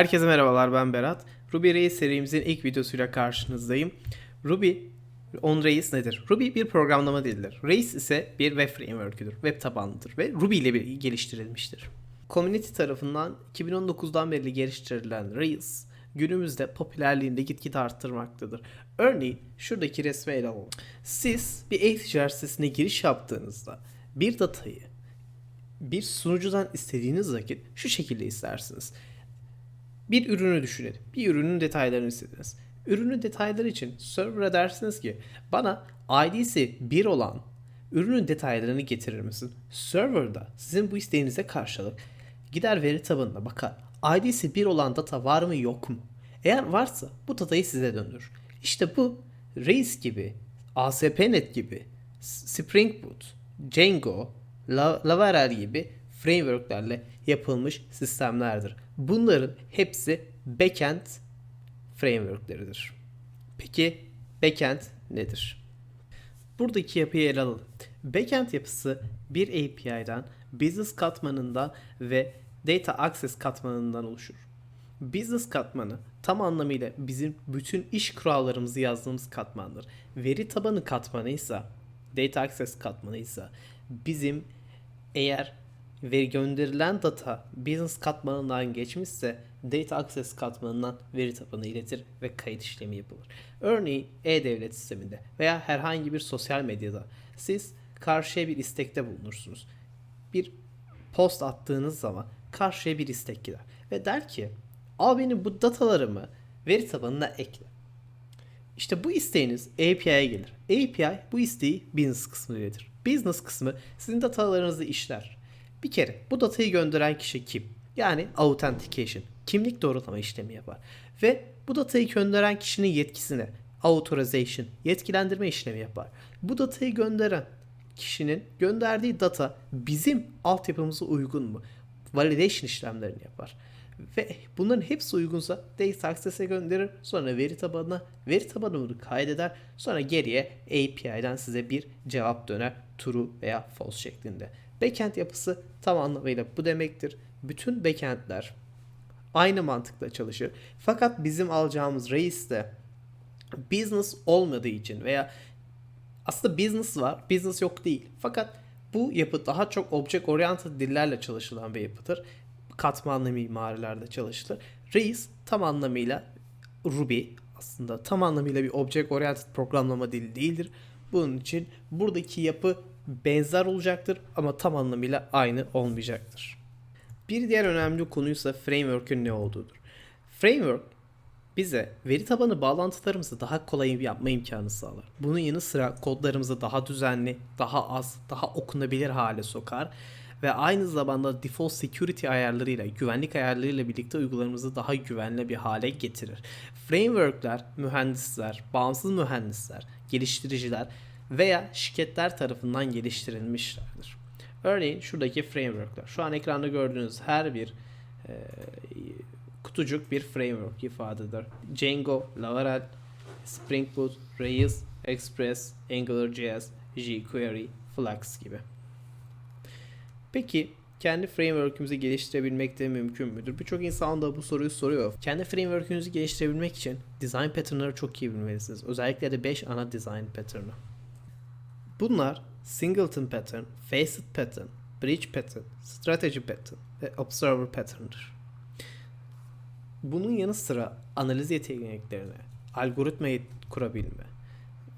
Herkese merhabalar ben Berat. Ruby Rails serimizin ilk videosuyla karşınızdayım. Ruby on Rails nedir? Ruby bir programlama dilidir. Rails ise bir web framework'üdür. Web tabanlıdır ve Ruby ile bir geliştirilmiştir. Community tarafından 2019'dan beri geliştirilen Rails günümüzde popülerliğini de gitgide arttırmaktadır. Örneğin şuradaki resmi ele alalım. Siz bir e-ticaret sitesine giriş yaptığınızda bir datayı bir sunucudan istediğiniz vakit şu şekilde istersiniz. Bir ürünü düşünelim. Bir ürünün detaylarını istediniz. Ürünün detayları için server'a dersiniz ki bana ID'si 1 olan ürünün detaylarını getirir misin? Server'da sizin bu isteğinize karşılık gider veri tabanına bakar. ID'si 1 olan data var mı yok mu? Eğer varsa bu datayı size döndürür. İşte bu Rails gibi, ASP.NET gibi, Spring Boot, Django, La- Laravel gibi frameworklerle yapılmış sistemlerdir. Bunların hepsi backend frameworkleridir. Peki backend nedir? Buradaki yapıyı ele alalım. Backend yapısı bir API'den, business katmanından ve data access katmanından oluşur. Business katmanı tam anlamıyla bizim bütün iş kurallarımızı yazdığımız katmandır. Veri tabanı katmanı ise, data access katmanı ise bizim eğer ve gönderilen data business katmanından geçmişse data access katmanından veri tabanı iletir ve kayıt işlemi yapılır. Örneğin e-devlet sisteminde veya herhangi bir sosyal medyada siz karşıya bir istekte bulunursunuz. Bir post attığınız zaman karşıya bir istek gider ve der ki al benim bu datalarımı veri tabanına ekle. İşte bu isteğiniz API'ye gelir. API bu isteği business kısmına iletir. Business kısmı sizin datalarınızı işler. Bir kere bu datayı gönderen kişi kim? Yani authentication, kimlik doğrulama işlemi yapar. Ve bu datayı gönderen kişinin yetkisine authorization, yetkilendirme işlemi yapar. Bu datayı gönderen kişinin gönderdiği data bizim altyapımıza uygun mu? Validation işlemlerini yapar. Ve bunların hepsi uygunsa data access'e gönderir. Sonra veri tabanına, veri tabanı kaydeder. Sonra geriye API'den size bir cevap döner. True veya false şeklinde. Backend yapısı tam anlamıyla bu demektir. Bütün backendler aynı mantıkla çalışır. Fakat bizim alacağımız Rails'te business olmadığı için veya aslında business var, business yok değil. Fakat bu yapı daha çok object oriented dillerle çalışılan bir yapıdır. Katmanlı mimarilerde çalışılır. Rails tam anlamıyla Ruby aslında tam anlamıyla bir object oriented programlama dili değildir. Bunun için buradaki yapı benzer olacaktır ama tam anlamıyla aynı olmayacaktır. Bir diğer önemli konuysa framework'ün ne olduğudur. Framework bize veri tabanı bağlantılarımızı daha kolay yapma imkanı sağlar. Bunun yanı sıra kodlarımızı daha düzenli, daha az, daha okunabilir hale sokar ve aynı zamanda default security ayarlarıyla, güvenlik ayarlarıyla birlikte uygularımızı daha güvenli bir hale getirir. Frameworkler, mühendisler, bağımsız mühendisler, geliştiriciler veya şirketler tarafından geliştirilmişlerdir. Örneğin şuradaki frameworkler. Şu an ekranda gördüğünüz her bir e, kutucuk bir framework ifade eder. Django, Laravel, Spring Boot, Rails, Express, AngularJS, jQuery, Flux gibi. Peki kendi framework'ümüzü geliştirebilmek de mümkün müdür? Birçok insan da bu soruyu soruyor. Kendi framework'ünüzü geliştirebilmek için design pattern'ları çok iyi bilmelisiniz. Özellikle de 5 ana design pattern'ı. Bunlar Singleton Pattern, Facet Pattern, Bridge Pattern, Strategy Pattern ve Observer Pattern'dır. Bunun yanı sıra analiz yeteneklerine, algoritma kurabilme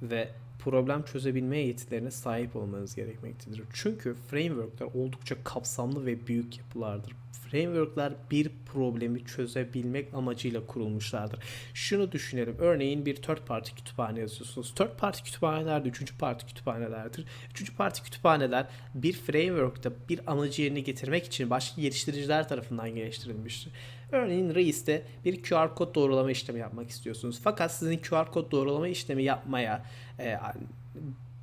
ve problem çözebilme yetilerine sahip olmanız gerekmektedir. Çünkü frameworkler oldukça kapsamlı ve büyük yapılardır. Frameworkler bir problemi çözebilmek amacıyla kurulmuşlardır. Şunu düşünelim. Örneğin bir third party kütüphane yazıyorsunuz. Third party kütüphaneler de üçüncü parti kütüphanelerdir. Üçüncü parti kütüphaneler bir framework'ta bir amacı yerine getirmek için başka geliştiriciler tarafından geliştirilmiştir. Örneğin Rails'te bir QR kod doğrulama işlemi yapmak istiyorsunuz. Fakat sizin QR kod doğrulama işlemi yapmaya e,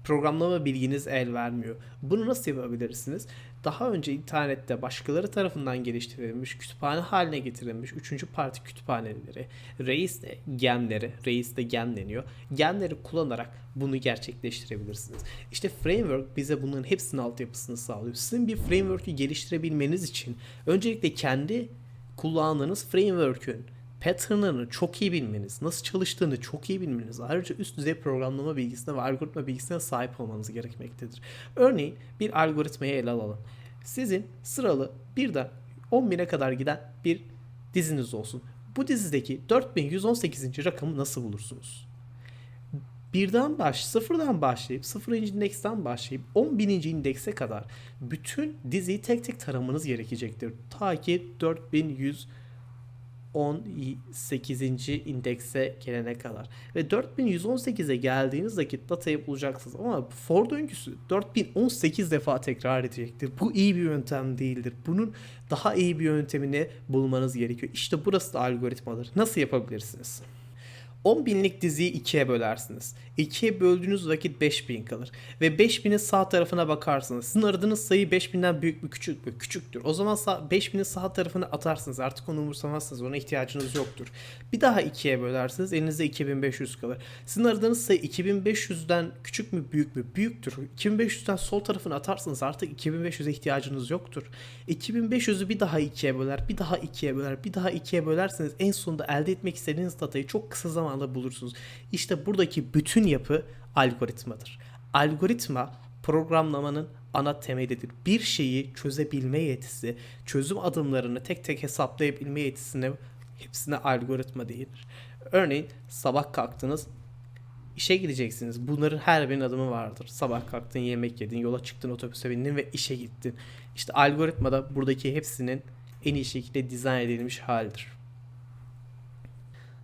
programlama bilginiz el vermiyor. Bunu nasıl yapabilirsiniz? Daha önce internette başkaları tarafından geliştirilmiş, kütüphane haline getirilmiş üçüncü parti kütüphaneleri, Rails'te gemleri, Rails'te gem deniyor. Gemleri kullanarak bunu gerçekleştirebilirsiniz. İşte framework bize bunların hepsinin altyapısını sağlıyor. Sizin bir framework'ü geliştirebilmeniz için öncelikle kendi kullandığınız framework'ün pattern'ını çok iyi bilmeniz, nasıl çalıştığını çok iyi bilmeniz, ayrıca üst düzey programlama bilgisine ve algoritma bilgisine sahip olmanız gerekmektedir. Örneğin bir algoritmayı ele alalım. Sizin sıralı birden 10.000'e kadar giden bir diziniz olsun. Bu dizideki 4118. rakamı nasıl bulursunuz? Birden baş, sıfırdan başlayıp, sıfırıncı indeksten başlayıp 10 bininci indekse kadar bütün diziyi tek tek taramanız gerekecektir. Ta ki 4118. indekse gelene kadar. Ve 4118'e geldiğiniz vakit datayı bulacaksınız. Ama for döngüsü 4018 defa tekrar edecektir. Bu iyi bir yöntem değildir. Bunun daha iyi bir yöntemini bulmanız gerekiyor. İşte burası da algoritmadır. Nasıl yapabilirsiniz? 10 binlik diziyi ikiye bölersiniz. İkiye böldüğünüz vakit 5000 kalır. Ve 5000'in sağ tarafına bakarsınız. Sizin aradığınız sayı 5000'den büyük mü küçük mü? Küçüktür. O zaman sağ, 5000'in sağ tarafına atarsınız. Artık onu umursamazsınız. Ona ihtiyacınız yoktur. Bir daha ikiye bölersiniz. Elinizde 2500 kalır. Sizin aradığınız sayı 2500'den küçük mü büyük mü? Büyüktür. 2500'den sol tarafına atarsınız. Artık 2500'e ihtiyacınız yoktur. 2500'ü bir daha ikiye böler. Bir daha ikiye böler. Bir daha ikiye bölerseniz en sonunda elde etmek istediğiniz datayı çok kısa zamanda bulursunuz. İşte buradaki bütün yapı algoritmadır. Algoritma programlamanın ana temelidir. Bir şeyi çözebilme yetisi, çözüm adımlarını tek tek hesaplayabilme yetisine hepsine algoritma denir. Örneğin sabah kalktınız, işe gideceksiniz. Bunların her birinin adımı vardır. Sabah kalktın, yemek yedin, yola çıktın, otobüse bindin ve işe gittin. İşte algoritma da buradaki hepsinin en iyi şekilde dizayn edilmiş halidir.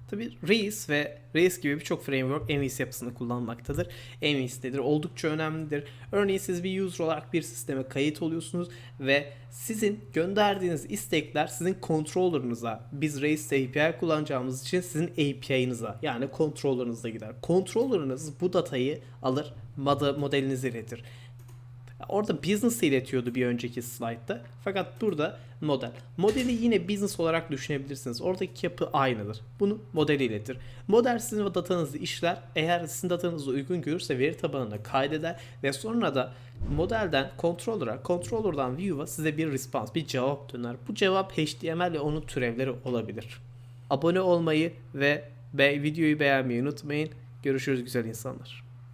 Tabi Rails ve Rails gibi birçok framework MVC yapısını kullanmaktadır. MVC nedir? Oldukça önemlidir. Örneğin siz bir user olarak bir sisteme kayıt oluyorsunuz ve sizin gönderdiğiniz istekler sizin controller'ınıza, biz Rails API kullanacağımız için sizin API'nıza yani controller'ınıza gider. Controller'ınız bu datayı alır, modelinize iletir. Orada business iletiyordu bir önceki slaytta. Fakat burada model. Modeli yine business olarak düşünebilirsiniz. Oradaki yapı aynıdır. Bunu model iletir. Model sizin datanızı işler. Eğer sizin datanızı uygun görürse veri tabanına kaydeder ve sonra da modelden controller'a, controller'dan view'a size bir response, bir cevap döner. Bu cevap HTML ve onun türevleri olabilir. Abone olmayı ve videoyu beğenmeyi unutmayın. Görüşürüz güzel insanlar.